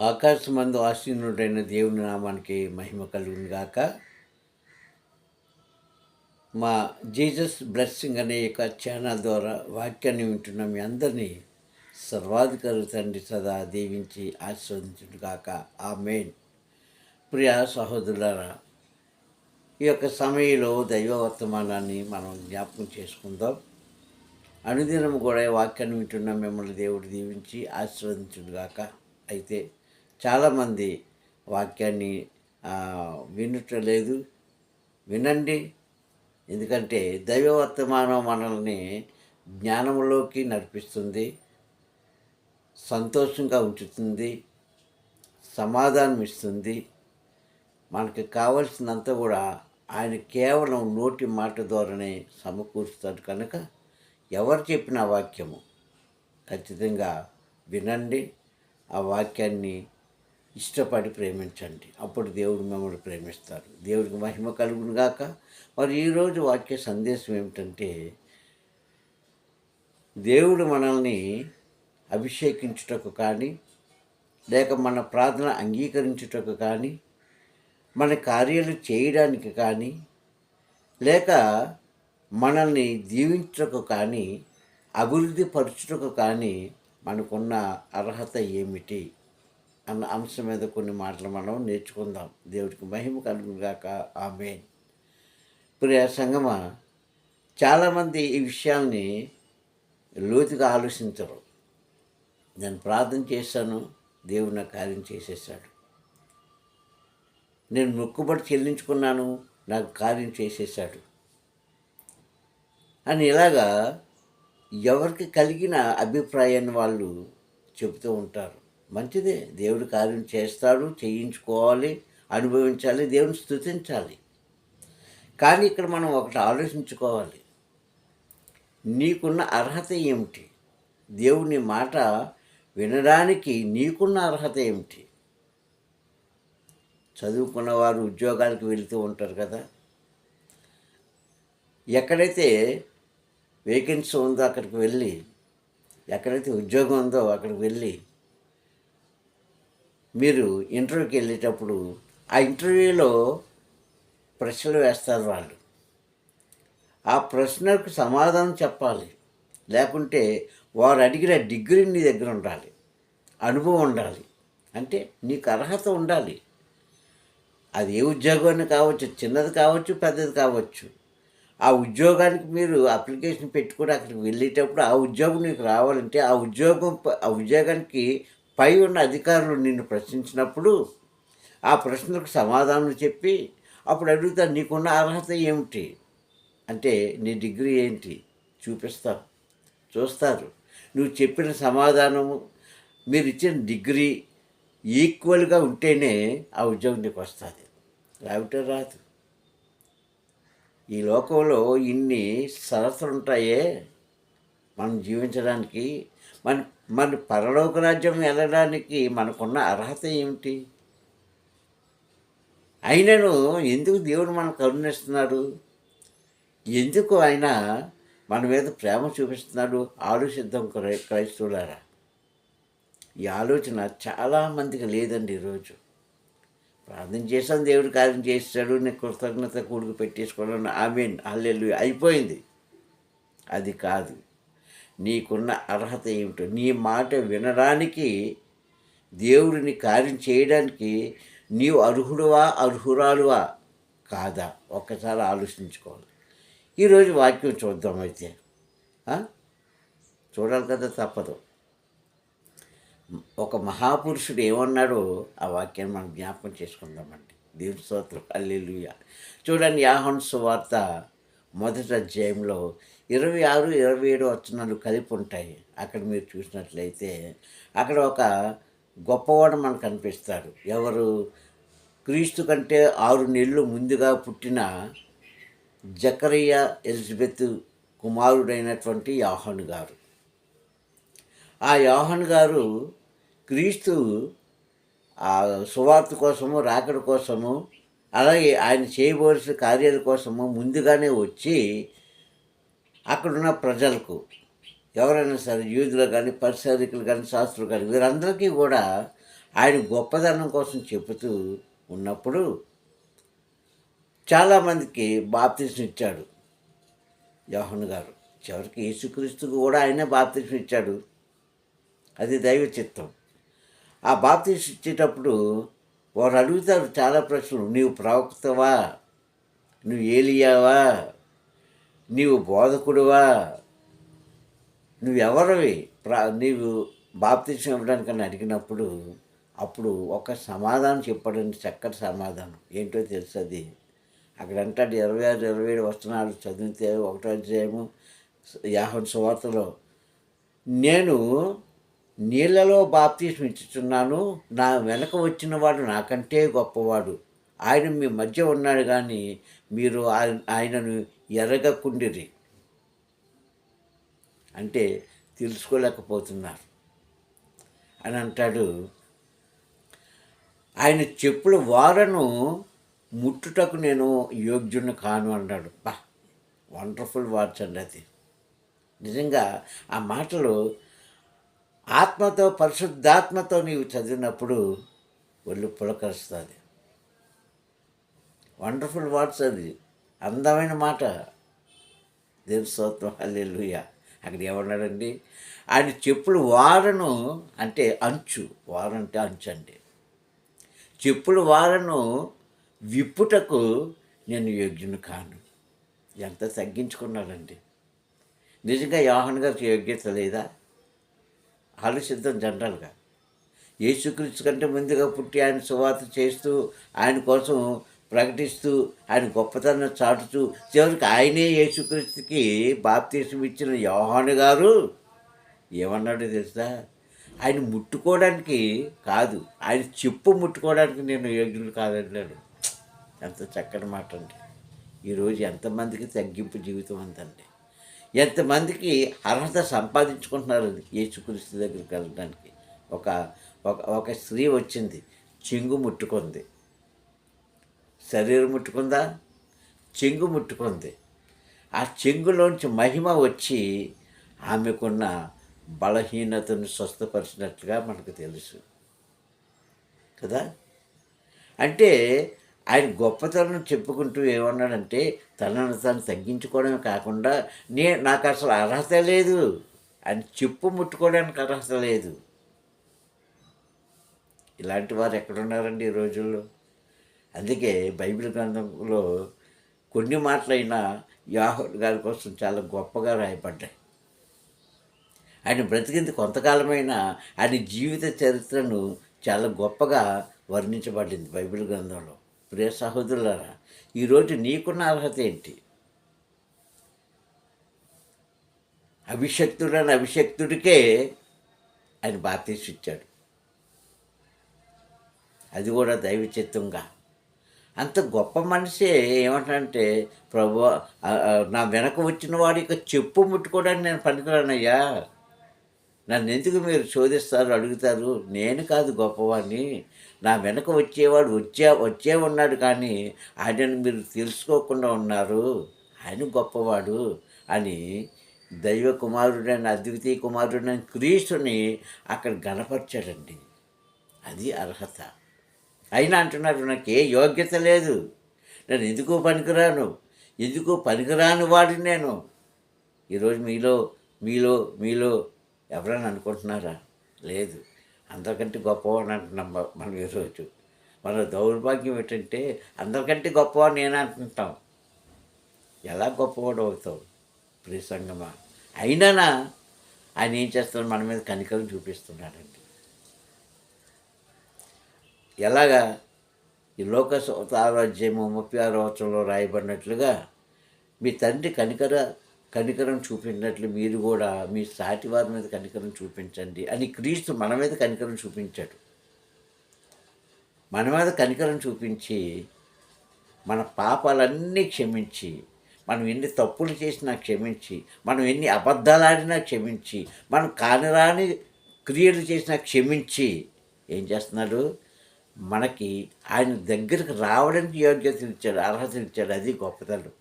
ఆకాశమందు ఆశీనుడైన దేవుని నామానికి మహిమ కలుగును గాక. మా జీసస్ బ్లెస్సింగ్ అనే యొక్క ఛానల్ ద్వారా వాక్యాన్ని వింటున్న మీ అందరినీ సర్వాధికారు తండ్రి సదా దీవించి ఆశీర్వదించుడు గాక. ఆ మెయిన్ ప్రియ సహోదరులారా ఈ యొక్క సమయంలో దైవ వర్తమానాన్ని మనం జ్ఞాపకం చేసుకుందాం. అనుదినం కూడా వాక్యాన్ని వింటున్న మిమ్మల్ని దేవుడు దీవించి ఆశీర్వదించుగాక అయితే చాలామంది వాక్యాన్ని ఆ, వినుట లేదు వినండి. ఎందుకంటే దైవ వర్తమానం మనల్ని జ్ఞానంలోకి నడిపిస్తుంది. సంతోషంగా ఉంచుతుంది. సమాధానం ఇస్తుంది. మనకి కావలసినంత కూడా ఆయన కేవలం నోటి మాట ద్వారానే సమకూరుస్తాడు కనుక ఎవరు చెప్పిన వాక్యము. ఖచ్చితంగా వినండి. ఆ వాక్యాన్ని ఇష్టపడి ప్రేమించండి. అప్పుడు దేవుడు మిమ్మల్ని ప్రేమిస్తారు. దేవుడికి మహిమ కలుగును గాక మరి ఈరోజు వాక్య సందేశం ఏమిటంటే దేవుడు మనల్ని అభిషేకించుటకు కానీ లేక మన ప్రార్థన అంగీకరించుటకు కానీ మన కార్యాలు చేయడానికి కానీ లేక మనల్ని దీవించటకు కానీ అభివృద్ధి పరచుటకు కానీ మనకున్న అర్హత ఏమిటి? అన్న అంశం మీద కొన్ని మాటలు మనం నేర్చుకుందాం. దేవుడికి మహిమ కలుగుగాక ఆమె ప్రియ సంగమ చాలామంది ఈ విషయాల్ని లోతుగా ఆలోచించరు. నేను ప్రార్థన చేశాను దేవుడు నా కార్యం చేసేసాడు నేను మొక్కుబడి చెల్లించుకున్నాను నాకు కార్యం చేసేసాడు అని ఇలాగా ఎవరికి కలిగిన అభిప్రాయాన్ని వాళ్ళు చెబుతూ ఉంటారు. మంచిదే. దేవుడు కార్యం చేస్తాడు చేయించుకోవాలి అనుభవించాలి దేవుని స్థుతించాలి కానీ ఇక్కడ మనం ఒకటి ఆలోచించుకోవాలి. నీకున్న అర్హత ఏమిటి? దేవుని మాట వినడానికి నీకున్న అర్హత ఏమిటి? చదువుకున్న వారు ఉద్యోగాలకు వెళుతూ ఉంటారు కదా. ఎక్కడైతే వేకెన్సీ ఉందో అక్కడికి వెళ్ళి ఎక్కడైతే ఉద్యోగం ఉందో అక్కడికి వెళ్ళి మీరు ఇంటర్వ్యూకి వెళ్ళేటప్పుడు ఆ ఇంటర్వ్యూలో ప్రశ్నలు వేస్తారు వాళ్ళు. ఆ ప్రశ్నకు సమాధానం చెప్పాలి. లేకుంటే వారు అడిగిన డిగ్రీ నీ దగ్గర ఉండాలి. అనుభవం ఉండాలి. అంటే నీకు అర్హత ఉండాలి. అది ఏ ఉద్యోగాన్ని కావచ్చు చిన్నది కావచ్చు పెద్దది కావచ్చు. ఆ ఉద్యోగానికి మీరు అప్లికేషన్ పెట్టుకుని అక్కడికి వెళ్ళేటప్పుడు ఆ ఉద్యోగం నీకు రావాలంటే ఆ ఉద్యోగం ప- ఆ ఉద్యోగానికి పై ఉన్న అధికారులు నిన్ను ప్రశ్నించినప్పుడు ఆ ప్రశ్నలకు సమాధానం చెప్పి అప్పుడు అడుగుతారు నీకున్న అర్హత ఏమిటి? అంటే నీ డిగ్రీ ఏంటి? చూపిస్తారు చూస్తారు. నువ్వు చెప్పిన సమాధానము మీరు ఇచ్చిన డిగ్రీ ఈక్వల్గా ఉంటేనే ఆ ఉద్యోగం నీకు వస్తుంది. లేకపోతే రాదు. ఈ లోకంలో ఇన్ని సరస్సులు ఉంటాయే మనం జీవించడానికి. మన మన పరలోక రాజ్యం వెళ్ళడానికి మనకున్న అర్హత ఏమిటి? అయినను ఎందుకు దేవుడు మనకు కరుణిస్తున్నాడు? ఎందుకు ఆయన మన మీద ప్రేమ చూపిస్తున్నాడు? ఆలోచిద్దాం క్రై క్రైస్తవులారా. ఈ ఆలోచన చాలామందికి లేదండి ఈరోజు. ప్రార్థన చేశాను దేవుడు కార్యం చేస్తాడు నేను కృతజ్ఞత కూడుకు పెట్టేసుకోవడం ఆమెన్ అల్లెల్లు అయిపోయింది. అది కాదు. నీకున్న అర్హత ఏమిటో నీ మాట వినడానికి దేవుడిని కార్యం చేయడానికి నీవు అర్హుడువా అర్హురాలువా? కాదా? ఒక్కసారి ఆలోచించుకోవాలి. ఈరోజు వాక్యం చూద్దాం అయితే. చూడాలి కదా తప్పదు. ఒక మహాపురుషుడు ఏమన్నాడో ఆ వాక్యాన్ని మనం జ్ఞాపకం చేసుకుందామండి. దేవుడి స్తోత్రం. అల్లెలుయ చూడండి యాహన్ సువార్త మొదటి అధ్యాయంలో ఇరవై ఆరు ఇరవై ఏడు వచనాలు కలిపి ఉంటాయి. అక్కడ మీరు చూసినట్లయితే అక్కడ ఒక గొప్పవాడు మనకు కనిపిస్తాడు. ఎవరు? క్రీస్తు కంటే ఆరు నెలలు ముందుగా పుట్టిన జకరియా ఎలిజబెత్ కుమారుడైనటువంటి యాహన్ గారు. ఆ యోహన్ గారు క్రీస్తు ఆ సువార్త కోసము రాకడ కోసము అలాగే ఆయన చేయవలసిన కార్యాల కోసము ముందుగానే వచ్చి అక్కడున్న ప్రజలకు ఎవరైనా సరే యూదులు కానీ పరిశారికులు కానీ శాస్త్రులు కానీ వీరందరికీ కూడా ఆయన గొప్పదనం కోసం చెబుతూ ఉన్నప్పుడు చాలామందికి బాప్తీసం ఇచ్చాడు యోహన్ గారు. చివరికి యేసుక్రీస్తుకు కూడా ఆయనే బాప్తీసం ఇచ్చాడు. అది దైవ చిత్తం. ఆ బాప్తీసం ఇచ్చేటప్పుడు వారు అడుగుతారు చాలా ప్రశ్నలు. నీవు ప్రవక్తవా? నువ్వు ఏలియావా? నీవు బోధకుడువా? నువ్వెవరివి? ప్రా నీవు బాప్తీసం ఇవ్వడానికని అడిగినప్పుడు అప్పుడు ఒక సమాధానం చెప్పాడండి చక్కటి సమాధానం. ఏంటో తెలుసు అది. అక్కడ అంటాడు ఇరవై ఆరు ఇరవై ఏడు వస్తున్నాడు చదివితే ఒకటో అధ్యాయము యాహన్ సువార్తలో నేను నీళ్ళలో బాప్తీసం ఇచ్చుతున్నాను నా వెనక వచ్చిన వాడు నాకంటే గొప్పవాడు. ఆయన మీ మధ్య ఉన్నాడు కానీ మీరు ఆయనను ఎరగకుండిరి అంటే తెలుసుకోలేకపోతున్నారు. అని అంటాడు. ఆయన చెప్పుల వారను ముట్టుటకు నేను యోగ్యుని కాను అన్నాడు. బా వండర్ఫుల్ వార్డ్స్ అండి అది. నిజంగా ఆ మాటలు ఆత్మతో పరిశుద్ధాత్మతో నీవు చదివినప్పుడు ఒళ్ళు పులకరుస్తుంది. వండర్ఫుల్ వర్డ్స్ అది. అందమైన మాట. దేవుని స్తోత్రం హల్లెలూయా. అక్కడ ఏమన్నాడండి? ఆయన చెప్పులు వారను అంటే అంచు వారంటే అంచు అండి. చెప్పులు వారను విప్పుటకు నేను యోగ్యుని కాను. ఎంత తగ్గించుకున్నాడండి. నిజంగా యోహన్ గారికి యోగ్యత లేదా? ఆలోచిద్దాం జనరల్గా. యేసుక్రీస్తు కంటే ముందుగా పుట్టి ఆయన సువార్త చేస్తూ ఆయన కోసం ప్రకటిస్తూ ఆయన గొప్పతనం చాటుతూ చివరికి ఆయనే యేసుక్రీస్తుకి బాప్తీసం ఇచ్చిన యోహాను గారు ఏమన్నాడో తెలుసా? ఆయన ముట్టుకోవడానికి కాదు. ఆయన చెప్పు ముట్టుకోవడానికి నేను యోగ్యులు కాదన్నాడు ఎంత చక్కటి మాట అండి. ఈరోజు ఎంతమందికి తగ్గింపు జీవితం ఉందండి. ఎంతమందికి అర్హత సంపాదించుకుంటున్నారు యేసుక్రీస్తు దగ్గరికి వెళ్ళడానికి. ఒక ఒక ఒక స్త్రీ వచ్చింది చెంగు ముట్టుకుంది. శరీరం ముట్టుకుందా? చెంగు ముట్టుకుంది. ఆ చెంగులోంచి మహిమ వచ్చి ఆమెకున్న బలహీనతను స్వస్థపరిచినట్లుగా మనకు తెలుసు. కదా? అంటే ఆయన గొప్పతనం చెప్పుకుంటూ ఏమన్నాడంటే తనను తను తగ్గించుకోవడమే కాకుండా నే నాకు అసలు అర్హత లేదు అని చెప్పు ముట్టుకోవడానికి అర్హత లేదు. ఇలాంటి వారు ఎక్కడున్నారండి ఈ రోజుల్లో? అందుకే బైబిల్ గ్రంథంలో కొన్ని మాటలైనా యాహోర్ గారి కోసం చాలా గొప్పగా రాయబడ్డాయి. ఆయన బ్రతికింది కొంతకాలమైనా ఆయన జీవిత చరిత్రను చాలా గొప్పగా వర్ణించబడింది బైబిల్ గ్రంథంలో. ప్రియ సహోదరులారా ఈరోజు నీకున్న అర్హత ఏంటి? అభిషక్తుడని అభిషక్తుడికే ఆయన బాప్తీసు ఇచ్చాడు. అది కూడా దైవ చిత్తంగా అంత గొప్ప మనిషి ఏమంటంటే ప్రభు నా వెనక వచ్చిన వాడి యొక్క చెప్పు ముట్టుకోవడానికి నేను పనికిరానయ్యా. నన్ను ఎందుకు మీరు శోధిస్తారు అడుగుతారు? నేను కాదు గొప్పవాడిని నా వెనక వచ్చేవాడు వచ్చే వచ్చే ఉన్నాడు కానీ ఆయనను మీరు తెలుసుకోకుండా ఉన్నారు. ఆయన గొప్పవాడు అని దైవ కుమారుడైన అద్వితీయ కుమారుడైన క్రీస్తుని అక్కడ గణపరిచాడండి. అది అర్హత. అయినా అంటున్నారు నాకు ఏ యోగ్యత లేదు. నేను ఎందుకు పనికిరాను? ఎందుకు పనికిరాని వాడిని నేను. ఈరోజు మీలో మీలో మీలో ఎవరైనా అనుకుంటున్నారా? లేదు. అందరికంటే గొప్పవాడు అంటున్నాం మనం ఈరోజు. మన దౌర్భాగ్యం ఏంటంటే అందరికంటే గొప్పవాడు నేను అంటుంటాం. ఎలా గొప్పవాడు అవుతావు ప్రియ సంగమా? అయినానా ఆయన ఏం చేస్తున్నాడు మన మీద కనికరం చూపిస్తున్నాడండి. ఎలాగా ఈ లోక ఆరోగ్యము ముప్పై ఆరో వచనంలో రాయబడినట్లుగా మీ తండ్రి కనికర కనికరం చూపించినట్లు మీరు కూడా మీ సాటి వారి మీద కనికరం చూపించండి అని క్రీస్తు మన మీద కనికరం చూపించాడు. మన మీద కనికరం చూపించి మన పాపాలన్నీ క్షమించి మనం ఎన్ని తప్పులు చేసినా క్షమించి మనం ఎన్ని అబద్ధాలు ఆడినా క్షమించి మనం కానిరాని క్రియలు చేసినా క్షమించి ఏం చేస్తున్నాడు? మనకి ఆయన దగ్గరికి రావడానికి యోగ్యతనిచ్చాడు అర్హత ఇచ్చాడు అది గొప్పతనం.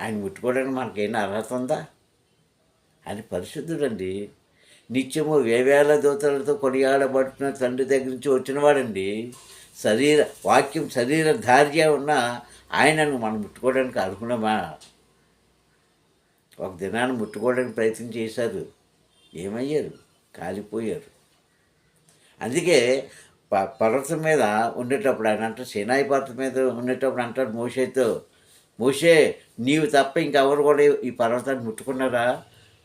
ఆయన ముట్టుకోవడానికి మనకేమైనా అర్హత ఉందా? ఆయన పరిశుద్ధుడండి. నిత్యము వేవేల దూతలతో కొనియాడబడుతున్న తండ్రి దగ్గర నుంచి వచ్చినవాడండి. శరీర వాక్యం శరీర ధార్య ఉన్న ఆయనను మనం ముట్టుకోవడానికి అనుకున్నామా ఒక దినాన్ని ముట్టుకోవడానికి ప్రయత్నం చేశారు. ఏమయ్యారు? కాలిపోయారు. అందుకే ప పర్వతం మీద ఉండేటప్పుడు ఆయన అంటారు సినాయి పర్వతం మీద ఉండేటప్పుడు అంటాడు మోషేతో మోషే నీవు తప్ప ఇంకెవరు కూడా ఈ పర్వతాన్ని ముట్టుకున్నారా?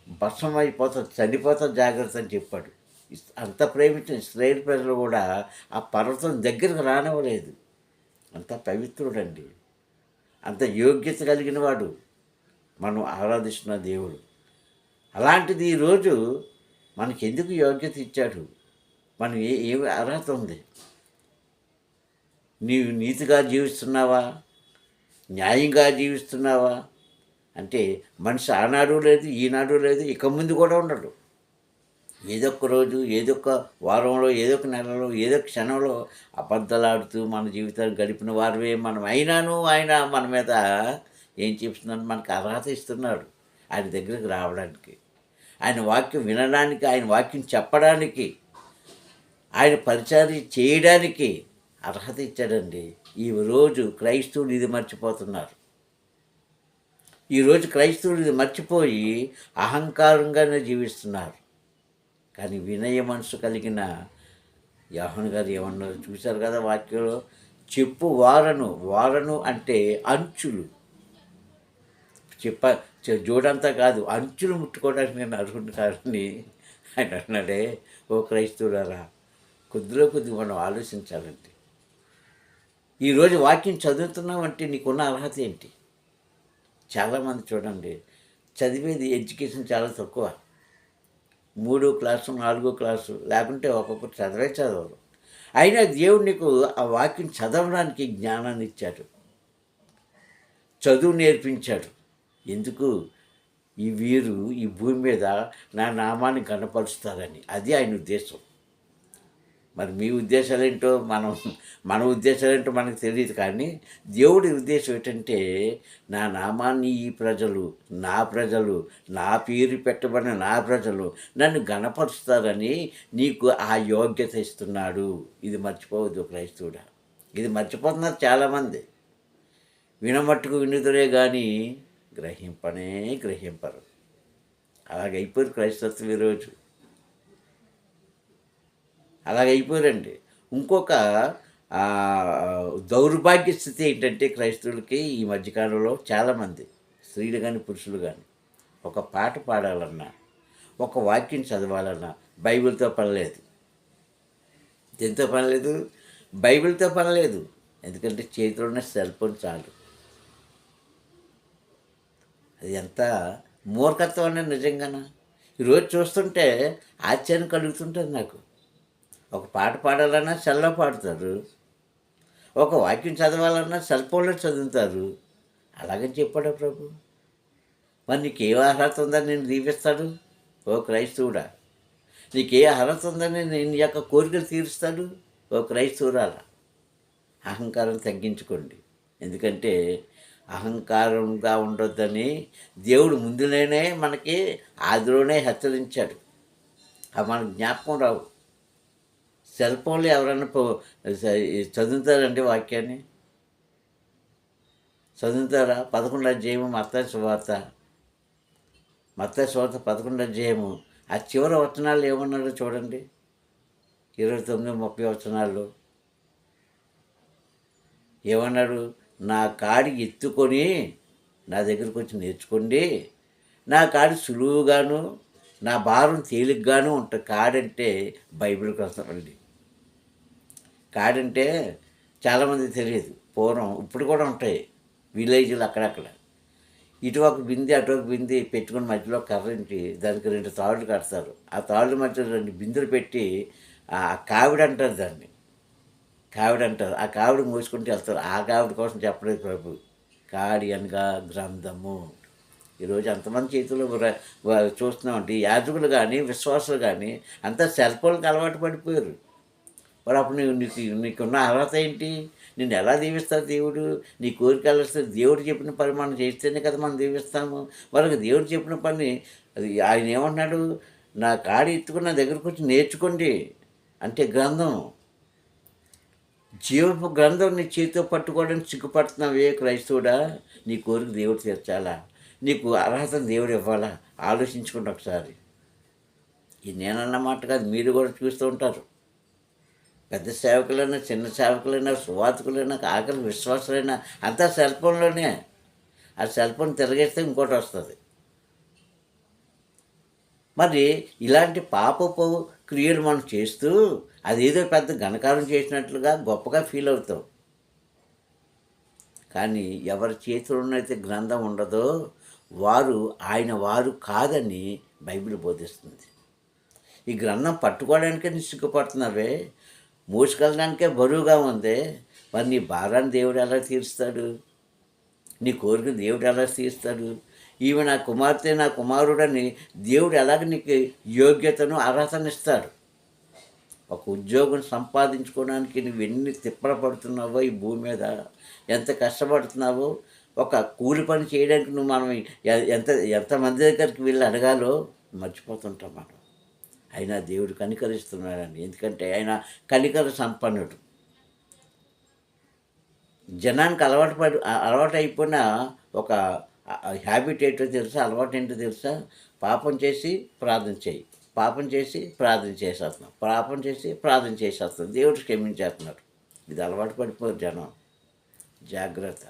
భస్మం అయిపోతుంది చనిపోతాం జాగ్రత్త అని చెప్పాడు. అంత ప్రేమించిన ఇస్రాయేల్ ప్రజలు కూడా ఆ పర్వతం దగ్గరకు రానివ్వలేదు. అంత పవిత్రుడండి. అంత యోగ్యత కలిగిన వాడు. మనం ఆరాధిస్తున్న దేవుడు. అలాంటిది ఈరోజు మనకి ఎందుకు యోగ్యత ఇచ్చాడు? మనం ఏ ఏ అర్హత ఉంది? నీవు నీతిగా జీవిస్తున్నావా? న్యాయంగా జీవిస్తున్నావా? అంటే మనిషి ఆనాడు లేదు ఈనాడు లేదు ఇక ముందు కూడా ఉండడు. ఏదొక్క రోజు ఏదొక్క వారంలో ఏదో ఒక నెలలో ఏదో క్షణంలో అబద్ధలాడుతూ మన జీవితాన్ని గడిపిన వారివే మనం అయినాను ఆయన మన మీద ఏం చెప్తున్నాడు మనకు అర్హత ఇస్తున్నాడు ఆయన దగ్గరికి రావడానికి. ఆయన వాక్యం వినడానికి ఆయన వాక్యం చెప్పడానికి ఆయన పరిచారం చేయడానికి అర్హత ఇచ్చాడండి. ఈ రోజు క్రైస్తవులు ఇది మర్చిపోతున్నారు. ఈరోజు క్రైస్తవులు ఇది మర్చిపోయి అహంకారంగానే జీవిస్తున్నారు. కానీ వినయ మనసు కలిగిన యోహన్ గారు ఏమన్నారు చూశారు కదా వాక్యంలో? చెప్పు వారను వారను అంటే అంచులు. చెప్ప జోడంతా కాదు అంచులు ముట్టుకోవడానికి నేను అర్హుడు కాదని ఆయన అన్నాడే ఓ క్రైస్తవులరా. కొద్దిలో కొద్ది మనం ఆలోచించాలండి ఈరోజు వాక్యం చదువుతున్నామంటే నీకున్న అర్హత ఏంటి? చాలామంది చూడండి చదివేది ఎడ్యుకేషన్ చాలా తక్కువ. మూడో క్లాసు నాలుగో క్లాసు లేకుంటే ఒక్కొక్కరు చదివే చదవరు. అయినా దేవుడు నీకు ఆ వాక్యం చదవడానికి జ్ఞానాన్ని ఇచ్చాడు. చదువు నేర్పించాడు. ఎందుకు? ఈ వీరు ఈ భూమి మీద నా నామాన్ని కనపరుస్తారని అది ఆయన ఉద్దేశం. మరి మీ ఉద్దేశాలు ఏంటో మనం మన ఉద్దేశాలు ఏంటో మనకు తెలియదు కానీ దేవుడి ఉద్దేశం ఏంటంటే నా నామాన్ని ఈ ప్రజలు నా ప్రజలు నా పేరు పెట్టబడిన నా ప్రజలు నన్ను గణపరుస్తారని నీకు ఆ యోగ్యత ఇస్తున్నాడు. ఇది మర్చిపోవద్దు క్రైస్తవుడా. ఇది మర్చిపోతున్నారు చాలామంది. వినమట్టుకు వినుదురే కానీ గ్రహింపనే గ్రహింపరు. అలాగైపోయారు క్రైస్తత్వం ఈరోజు. అలాగైపోయారండి. ఇంకొక దౌర్భాగ్య స్థితి ఏంటంటే క్రైస్తవులకి ఈ మధ్యకాలంలో చాలామంది స్త్రీలు కానీ పురుషులు కానీ ఒక పాట పాడాలన్నా ఒక వాక్యం చదవాలన్నా బైబిల్తో పనిలేదు దేంతో పనిలేదు బైబిల్తో పనిలేదు ఎందుకంటే చేతిలో ఉన్న సెల్ ఫోన్ చాలు. అది ఎంత మూర్ఖత్వం అనేది నిజంగానా? ఈరోజు చూస్తుంటే ఆశ్చర్యం కలుగుతుంటుంది నాకు. ఒక పాట పాడాలన్నా సెల్లో పాడతారు. ఒక వాక్యం చదవాలన్నా సెల్ ఫోన్లో చదువుతారు. అలాగని చెప్పాడా ప్రభు? మరి నీకు ఏ అర్హత ఉందని నేను దీపిస్తాడు ఓ క్రైస్తవుడా నీకు ఏ అర్హత ఉందని నేను యొక్క కోరికలు తీరుస్తాడు ఓ క్రైస్తవురాల అహంకారం తగ్గించుకోండి. ఎందుకంటే అహంకారంగా ఉండొద్దని దేవుడు ముందులోనే మనకి ఆదిలోనే హెచ్చరించాడు. అవి మనకు జ్ఞాపకం రావు. సెల్ ఫోన్లో ఎవరైనా పో- చదువుతారండి వాక్యాన్ని? చదువుతారా? పదకొండు అధ్యాయము మత్త సువార్త. మత్త సువార్త పదకొండు అధ్యాయము. ఆ చివరి వచనాలు ఏమన్నాడో చూడండి. ఇరవై తొమ్మిది ముప్పై వచనాల్లో. ఏమన్నాడు? నా కాడి ఎత్తుకొని నా దగ్గరికి వచ్చి నేర్చుకోండి. నా కాడి సులువుగాను నా భారం తేలిగ్గాను ఉంటుంది కాడంటే బైబిల్ గ్రంథం అండి. కాడంటే చాలామంది తెలియదు. పూర్వం ఇప్పుడు కూడా ఉంటాయి విలేజ్లు అక్కడక్కడ. ఇటు ఒక బింది అటు ఒక బింది పెట్టుకుని మధ్యలో కర్రంటి దానికి రెండు తాళ్ళు కడతారు. ఆ తాళ్ళు మధ్యలో రెండు బిందులు పెట్టి ఆ కావిడ అంటారు దాన్ని. కావిడ అంటారు. ఆ కావిడ మోసుకుంటూ వెళ్తారు. ఆ కావిడ కోసం చెప్పలేదు ప్రభు. కాడి అనగా గ్రంథము. ఈరోజు అంతమంది చేతుల్లో చూస్తున్నామంటే ఈ యాజకులు కానీ విశ్వాసులు కానీ అంతా సెల్ ఫోన్కి అలవాటు పడిపోయారు. మరి అప్పుడు నీకు నీకు నీకున్న అర్హత ఏంటి? నిన్ను ఎలా దీవిస్తారు దేవుడు? నీ కోరికలు వస్తే దేవుడు చెప్పిన పని మనం చేస్తేనే కదా మనం దీవిస్తాము. వాళ్ళకి దేవుడు చెప్పిన పని అది ఆయన ఏమన్నాడు నా కాడి నా దగ్గరకు వచ్చి నేర్చుకోండి అంటే గ్రంథం. జీవపు గ్రంథం నీ చేతితో పట్టుకోవడానికి సిగ్గుపడుతున్నావే క్రైస్తవుడా? నీ కోరిక దేవుడు తీర్చాలా? నీకు అర్హత దేవుడు ఇవ్వాలా? ఆలోచించుకోండి ఒకసారి. ఇది నేనన్న మాట కాదు మీరు కూడా చూస్తూ ఉంటారు. పెద్ద సేవకులైనా చిన్న సేవకులైనా సువాతకులైనా ఆకలి విశ్వాసులైనా అంతా సెల్ ఫోన్లోనే. ఆ సెల్ ఫోన్ తిరగేస్తే ఇంకోటి వస్తుంది. మరి ఇలాంటి పాపపు క్రియలు మనం చేస్తూ అదేదో పెద్ద ఘనకారం చేసినట్లుగా గొప్పగా ఫీల్ అవుతాం. కానీ ఎవరి చేతిలోనైతే గ్రంథం ఉండదో వారు ఆయన వారు కాదని బైబిల్ బోధిస్తుంది. ఈ గ్రంథం పట్టుకోవడానికే నీ సిగ్గుపడుతున్నావే. మోసుకెళ్ళడానికే బరువుగా ఉంది. మరి నీ భారాన్ని దేవుడు ఎలా తీరుస్తాడు? నీ కోరిక దేవుడు ఎలా తీరుస్తాడు? ఈమె నా కుమార్తె నా కుమారుడని దేవుడు ఎలాగ నీకు యోగ్యతను అర్హతనిస్తాడు ఒక ఉద్యోగం సంపాదించుకోవడానికి నువ్వు ఎన్ని తిప్పలు పడుతున్నావో ఈ భూమి మీద? ఎంత కష్టపడుతున్నావో? ఒక కూలి పని చేయడానికి నువ్వు మనం ఎంత ఎంతమంది దగ్గరికి వెళ్ళి అడగాలో మర్చిపోతుంటాం మనం. అయినా దేవుడు కనికరిస్తున్నాడని. ఎందుకంటే ఆయన కనికర సంపన్నుడు. జనానికి అలవాటు పడి అలవాటు అయిపోయిన ఒక హ్యాబిట్ ఏంటో తెలుసా? అలవాటు ఏంటో తెలుసా? పాపం చేసి ప్రార్థన చేయి. పాపం చేసి ప్రార్థన చేసేస్తున్నాం. పాపం చేసి ప్రార్థన చేసేస్తున్నాం. దేవుడు క్షమించేస్తున్నాడు. ఇది అలవాటు పడిపోయారు జనం. జాగ్రత్త.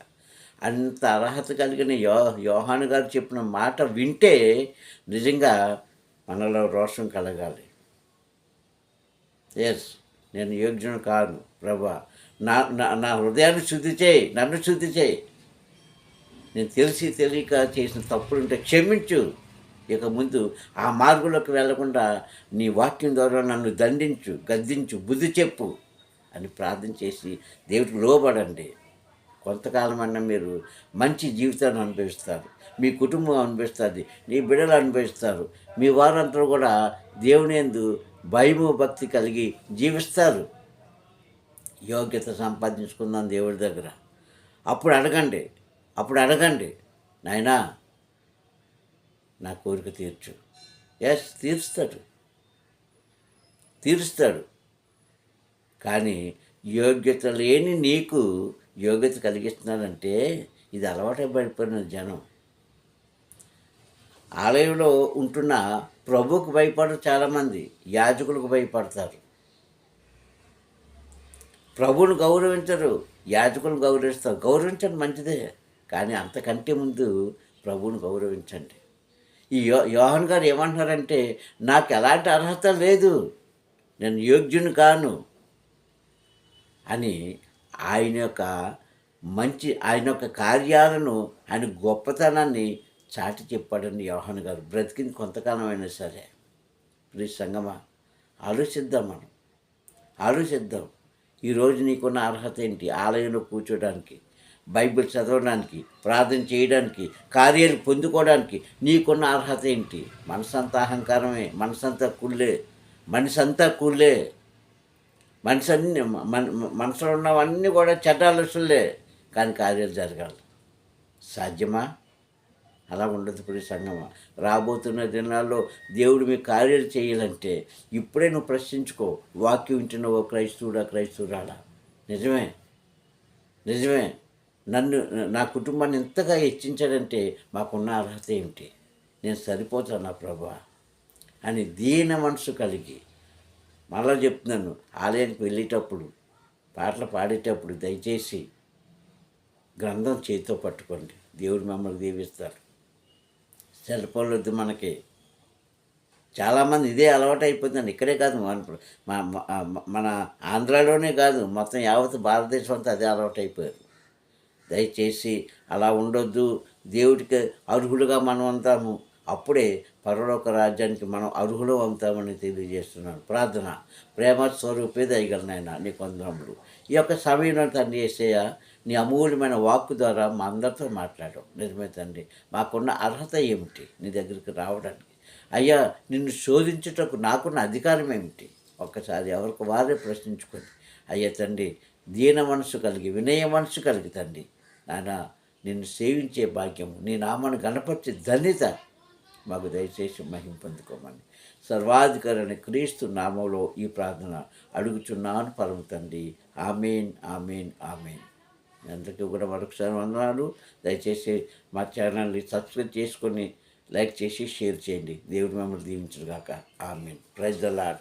అంత అర్హత కలిగిన యో యోహాను గారు చెప్పిన మాట వింటే నిజంగా మనలో రోషం కలగాలి. ఎస్ నేను యోగ్యుని కాను ప్రభా. నా నా నా హృదయాన్ని శుద్ధి చేయి నన్ను శుద్ధి చేయి. నేను తెలిసి తెలియక చేసిన తప్పులుంటే క్షమించు. ఇక ముందు ఆ మార్గంలోకి వెళ్ళకుండా నీ వాక్యం ద్వారా నన్ను దండించు గద్దించు బుద్ధి చెప్పు అని ప్రార్థన చేసి దేవుడికి లోబడండి. కొంతకాలం అన్నా మీరు మంచి జీవితాన్ని అనుభవిస్తారు. మీ కుటుంబం అనుభవిస్తుంది నీ బిడ్డలు అనుభవిస్తారు. మీ వారందరూ కూడా దేవునేందు భయము భక్తి కలిగి జీవిస్తారు. యోగ్యత సంపాదించుకుందాం దేవుడి దగ్గర. అప్పుడు అడగండి అప్పుడు అడగండి నాయనా నా కోరిక తీర్చు. ఎస్ తీరుస్తాడు తీరుస్తాడు. కానీ యోగ్యత లేని నీకు యోగ్యత కలిగిస్తున్నారంటే ఇది అలవాటు పడిపోయిన జనం. ఆలయంలో ఉంటున్న ప్రభువుకు భయపడరు చాలామంది యాజకులకు భయపడతారు. ప్రభువును గౌరవించరు యాజకులను గౌరవిస్తారు. గౌరవించండి మంచిదే కానీ అంతకంటే ముందు ప్రభువును గౌరవించండి. ఈ యో యోహన్ గారు ఏమంటున్నారంటే నాకు ఎలాంటి అర్హత లేదు నేను యోగ్యుని కాను అని ఆయన యొక్క మంచి ఆయన యొక్క కార్యాలను ఆయన గొప్పతనాన్ని చాటి చెప్పాడని యోహన్ గారు. బ్రతికింది కొంతకాలమైనా అయినా సరే. ప్లీజ్ సంగమా ఆలోచిద్దాం మనం. ఆలోచిద్దాం. ఈరోజు నీకున్న అర్హత ఏంటి? ఆలయంలో కూర్చోడానికి బైబిల్ చదవడానికి ప్రార్థన చేయడానికి కార్యాలు పొందుకోవడానికి నీకున్న అర్హత ఏంటి? మనసంతా అహంకారమే మనసంతా కుళ్ళే మనసంతా కుళ్ళే. మనసు అన్ని మన మనసులో ఉన్నవన్నీ కూడా చట్టాలసులే కానీ కార్యాలు జరగాలి. సాధ్యమా? అలా ఉండదు ఇప్పుడు సంగమ. రాబోతున్న దినాల్లో దేవుడు మీ కార్యాలు చేయాలంటే ఇప్పుడే నువ్వు ప్రశ్నించుకో. వాక్యం వింటున్నావో క్రైస్తవుడా క్రైస్తవురాడా నిజమే. నిజమే. నన్ను నా కుటుంబాన్ని ఎంతగా హెచ్చించాడంటే మాకున్న అర్హత ఏమిటి? నేను సరిపోతాను నా ప్రభా? అని దీన మనసు కలిగి మళ్ళా చెప్తున్నాను ఆలయానికి వెళ్ళేటప్పుడు పాటలు పాడేటప్పుడు దయచేసి గ్రంథం చేతితో పట్టుకోండి. దేవుడు మమ్మల్ని దీవిస్తారు. సెల్ ఫోన్లు వద్దు మనకి. చాలామంది ఇదే అలవాటు అయిపోతుందండి ఇక్కడే కాదు మన మన ఆంధ్రాలోనే కాదు మొత్తం యావత్ భారతదేశం అంతా అదే అలవాటు అయిపోయారు. దయచేసి అలా ఉండొద్దు. దేవుడికి అర్హులుగా మనం అంతాము అప్పుడే పరలోక రాజ్యానికి మనం అర్హులు అవుతామని తెలియజేస్తున్నాను ప్రార్థన. ప్రేమ స్వరూపే దయగలనైనా నీ కొందరములు ఈ యొక్క సమయంలో తండ్రి చేసేయ నీ అమూల్యమైన వాక్కు ద్వారా మా అందరితో మాట్లాడడం నిజమే తండ్రి మాకున్న అర్హత ఏమిటి నీ దగ్గరికి రావడానికి? అయ్యా నిన్ను శోధించుటకు నాకున్న అధికారం ఏమిటి? ఒక్కసారి ఎవరికి వారే ప్రశ్నించుకొని అయ్యా తండ్రి దీన మనసు కలిగి వినయ మనసు కలిగి తండ్రి నాన్న నిన్ను సేవించే భాగ్యము నీ నామాన్ని గణపరిచే ధన్యత మాకు దయచేసి మహిం పొందుకోమని. సర్వాధికారి క్రీస్తు నామంలో ఈ ప్రార్థన అడుగుచున్నాను పరమ తండ్రి. Amen amen amen. అందరికీ కూడా మరొకసారి వందనాలు. దయచేసి మా ఛానల్ని సబ్స్క్రైబ్ చేసుకొని లైక్ చేసి షేర్ చేయండి. దేవుడు మిమ్మల్ని దీవించరుగాక ఆమెన్. Praise the Lord